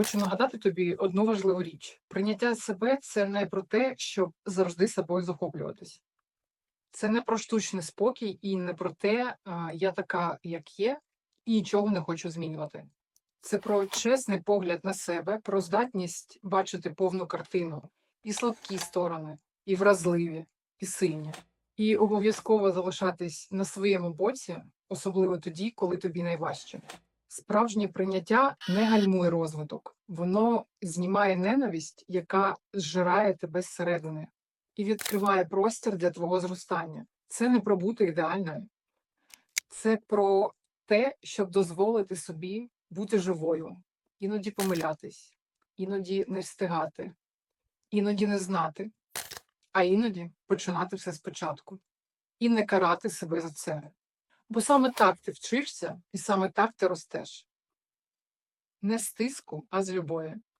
Хочу нагадати тобі одну важливу річ: прийняття себе це не про те, щоб завжди собою захоплюватись. Це не про штучний спокій і не про те, я така, як є, і нічого не хочу змінювати. Це про чесний погляд на себе, про здатність бачити повну картину, і слабкі сторони, і вразливі, і сильні. І обов'язково залишатись на своєму боці, особливо тоді, коли тобі найважче. Справжнє прийняття не гальмує розвиток, воно знімає ненависть, яка зжирає тебе зсередини, і відкриває простір для твого зростання. Це не про бути ідеальною, це про те, щоб дозволити собі бути живою, іноді помилятись, іноді не встигати, іноді не знати, а іноді починати все спочатку і не карати себе за це. Бо саме так ти вчишся, і саме так ти ростеш. Не з тиску, а з любові.